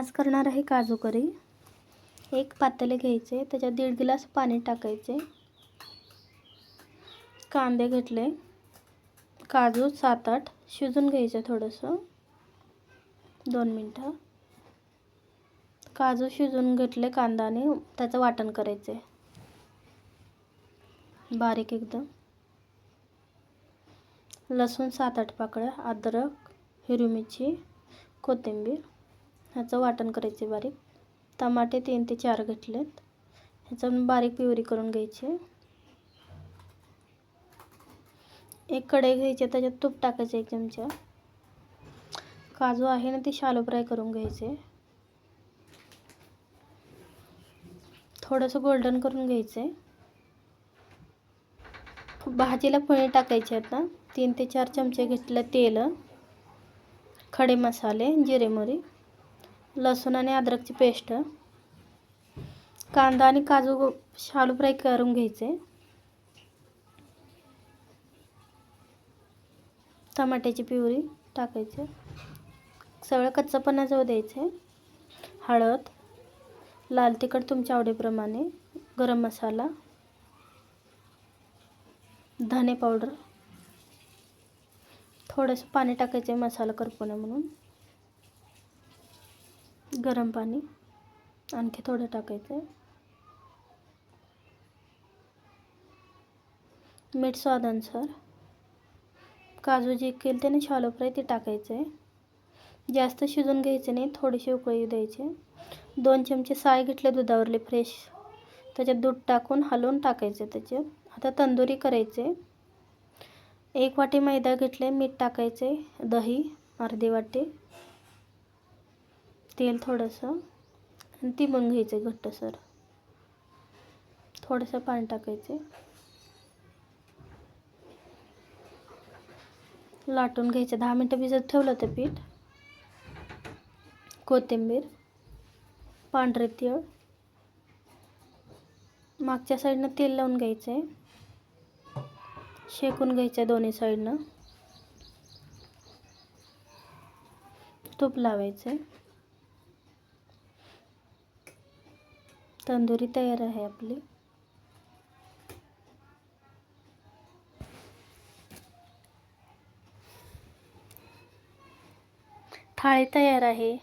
आज करणार आहे काजू करी एक पातेले घ्यायचे त्याच्यात दीड ग्लास पाणी टाकायचे. कांदे घेतले. काजू सात आठ शिजून घ्यायचे थोडंसं. दोन मिनटं. काजू शिजून घेतले कांदाने त्याचं वाटण करायचे. बारीक एकदम. लसूण सात आठ पाकळ्या अद्रक हिरवी मिरची कोथिंबीर. ह्याचं वाटण करायचे बारीक. टमाटे तीन ते चार घेतलेत. ह्याचं बारीक पिवरी करून घ्यायची. एक कढई घ्यायची त्याच्यात तूप टाकायचं एक चमचा. काजू आहे ना ते शालो फ्राय करून घ्यायचे. थोडंसं गोल्डन करून घ्यायचे भाजीला फळे टाकायचे आहेत आता. तीन ते चार चमचे घेतलं तेल. खडे मसाले जिरे मोरी. लसूण आणि अद्रकची पेस्ट. कांदा आणि काजू शालू फ्राय करून घ्यायचे. टमाट्याची पिवरी टाकायचे. सगळं कच्चपणा जाऊ द्यायचे. हळद लाल तिखट तुमच्या आवडीप्रमाणे गरम मसाला धने पावडर थोडंसं पाणी टाकायचे मसाला करपू म्हणून. गरम पाणी. आणखी थोडं टाकायचं मीठ स्वादानुसार काजू जे केले त्याने ना शालो फ्राय ते टाकायचं. आहे जास्त शिजून घ्यायचे नाही थोडीशी उकळी द्यायचे. दोन चमचे साय घेतले दुधावरले फ्रेश त्याच्यात दूध टाकून हलवून टाकायचे त्याच्यात आता तंदुरी करायचे. एक वाटी मैदा घेतले मीठ टाकायचे दही अर्धी वाटी. तेल थोडंसं आणि ती मग घ्यायचे घट्टसर. थोडंसं पाणी टाकायचे. लाटून घ्यायचं. दहा मिनटं भिजत ठेवलं ते पीठ. कोथिंबीर पांढरे तीळ. मागच्या साईडनं तेल लावून घ्यायचं आहे शेकून घ्यायचं आहे दोन्ही साईडनं. तूप लावायचं आहे तंदुरी तयार आहे आपली. थाळी तयार आहे.